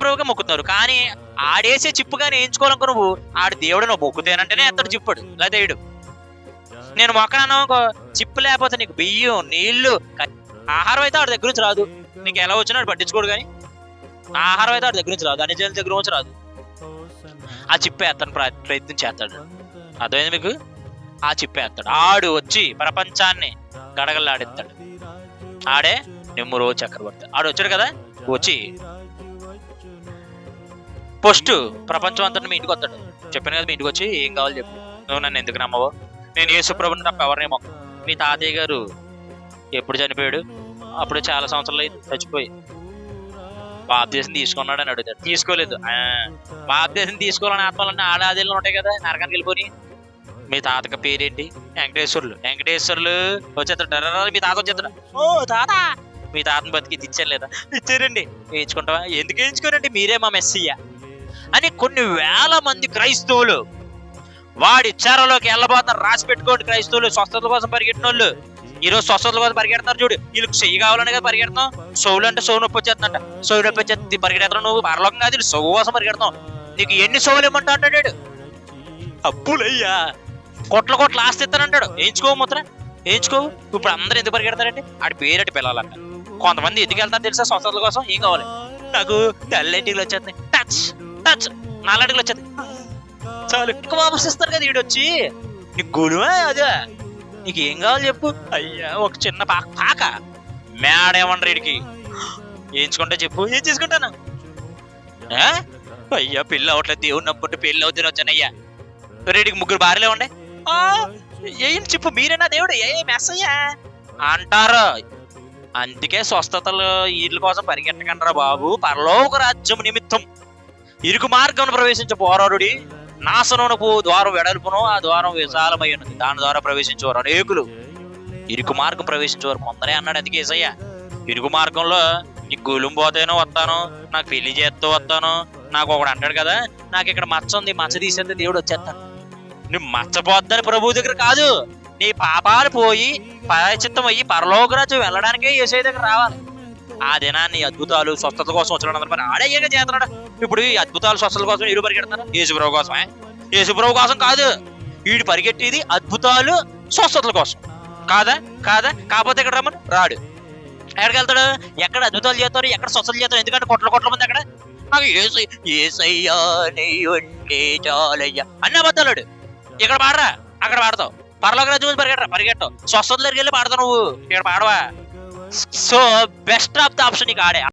ప్రభుగా మొక్కుతున్నారు. కానీ ఆడేసే చిప్పుగానే వేయించుకోవాలనుకో నువ్వు ఆడు దేవుడు నువ్వు మొక్కుతానంటేనే అతడు చిప్పుడు లేదా వేయడు నేను మొక్కను చిప్పు లేకపోతే నీకు బియ్యం నీళ్ళు ఆహారం అయితే ఆడి దగ్గర నుంచి రాదు. నీకు ఎలా వచ్చినా పట్టించుకోడు కానీ ఆహారం అయితే ఆడి దగ్గర నుంచి రాదు. అన్ని జనుల దగ్గర నుంచి రాదు. ఆ చిప్పే అతను ప్రయత్నం చేస్తాడు. అర్థమైంది మీకు? ఆ చిప్పేస్తాడు ఆడు వచ్చి ప్రపంచాన్ని గడగలాడిస్తాడు ఆడే నిమ్మురో చక్రవర్తి. ఆడు వచ్చాడు కదా? వచ్చి పోస్ట్ ప్రపంచం అంతా మీ ఇంటికి వస్తాడు. చెప్పాను కదా మీ ఇంటికి వచ్చి ఏం కావాలి చెప్పు. నువ్వు నన్ను ఎందుకు నమ్మవు? నేను యేసుప్రభుని తప్ప ఎవరిని మొక్క మీ తాతయ్య గారు ఎప్పుడు చనిపోయాడు? అప్పుడు చాలా సంవత్సరాలు చచ్చిపోయి. భారతదేశం తీసుకున్నాడు అని అడుగుతాడు. తీసుకోలేదు. ఆ, తీసుకోవాలని ఆత్మలన్నీ ఆడాదిలో ఉంటాయి కదా నరకానికి వెళ్ళిపోయి మీ తాతకి పేరేంటి? వెంకటేశ్వర్లు. వెంకటేశ్వర్లు వచ్చేస్తాడు. మీ తాత వచ్చేస్తాడు. ఓ తాత! మీ తాతని బతికి ఇచ్చాను లేదా? ఇచ్చారండి. వేయించుకుంటావా? ఎందుకు వేయించుకోరండి? మీరే మా మెస్సయ్య అని కొన్ని వేల మంది క్రైస్తవులు వాడి చెరలోకి వెళ్ళబోతున్నారు. రాసి పెట్టుకోండి క్రైస్తవులు. స్వస్థతల కోసం పరిగెట్టిన వాళ్ళు ఈ రోజు స్వస్థతల కోసం పరిగెడతారు చూడు. వీళ్ళకి చెయ్యి కావాలని కదా పరిగెడతాం. సోవులు అంటే సోవు నొప్పి వచ్చేస్తుందంట. సౌ నొప్పి వచ్చేస్తుంది. పరిగెడతాను నువ్వు? పరలోకం కాదు వీళ్ళు కోసం పరిగెడతాం. నీకు ఎన్ని సౌలు ఇమ్మంటా అంటాడు అప్పులయ్యా కొట్ల కొట్ల ఆస్తి ఇస్తానంటాడు వేయించుకోవు ముద్ర? వేయించుకోవు ఇప్పుడు అందరూ ఎందుకు పరిగెడతారంటే ఆడి పేరటి పిల్లలంట. కొంతమంది ఎందుకు వెళ్తారు తెలుసా స్వస్థతల కోసం? ఏం కావాలి? నాకు తెల్లటిలు వచ్చేస్తాయి టచ్ టచ్ వచ్చేది. చాలు ఎక్కువ వాపస్ ఇస్తారు కదా ఈడొచ్చి. నీకు గురువే అదే? నీకు ఏం కావాలి చెప్పు. అయ్యా ఒక చిన్న పాక పాక. మేడేమన్నారు వీడికి ఏంచుకుంటా చెప్పు ఏం చేసుకుంటాను? అయ్యా పెళ్ళి అవట్లేదు దేవుడు నమ్ముకుంటే పెళ్ళి అవుతుంది వచ్చానయ్యా రెడీకి ముగ్గురు భార్యలే ఉండే ఆ, ఏం చెప్పు మీరేనా దేవుడు? ఏ మెస్సయ్యా అంటారు. అందుకే స్వస్థతలు వీళ్ళ కోసం పరిగెట్టకండి బాబు. పరలోక రాజ్యం నిమిత్తం. ఇరుకు మార్గం ప్రవేశించే పోరాడుడి. నాశనమునకు ద్వారం వెడల్పును ఆ ద్వారం విశాలమై ఉన్నది దాని ద్వారా ప్రవేశించేవారు అనేకులు. ఇరుకు మార్గం ప్రవేశించేవారు ముందరే అన్నాడు అందుకే ఏసయ్య. ఇరుకు మార్గంలో నీకు గూలెం పోతేనో వస్తాను నాకు పెళ్ళి చేస్తూ వస్తాను నాకు ఒకడు అంటాడు కదా నాకు ఇక్కడ మచ్చ ఉంది మచ్చ తీసేస్తే దేవుడు వచ్చేస్తాను నువ్వు మచ్చపోద్దని ప్రభు దగ్గర కాదు. నీ పాపాలు పోయి ప్రాయచిత్తం అయ్యి పరలోకరాజు వెళ్ళడానికే ఏసై దగ్గర రావాలి. ఆ దినాన్ని అద్భుతాలు స్వస్థత కోసం వచ్చిన మరి ఆడయ్యాక చేస్తున్నాడు? ఇప్పుడు ఈ అద్భుతాలు స్వస్థల కోసం వీడు పరిగెడతారు యేసుప్రభు కోసమే? యేసుప్రభు కోసం కాదు. వీడు పరిగెట్టేది అద్భుతాలు స్వస్థతల కోసం. కాదా? కాదా? కాకపోతే ఇక్కడ రమ్మని? రాడు. ఎక్కడికి వెళ్తాడు? ఎక్కడ అద్భుతాలు చేస్తారు ఎక్కడ స్వస్థలు చేస్తారు ఎందుకంటే కొట్ల కొట్ల మంది అక్కడ. నాకు ఏసయ్యా చాలయ్యా అబద్ధాలు ఇక్కడ పాడరా. అక్కడ పాడతావు. పర్లోకి రాజు పరిగెట్టరా. పరిగెట్టవు స్వస్థతల దగ్గరికి వెళ్ళి పాడతావు నువ్వు. ఇక్కడ పాడవా? So, best of the option is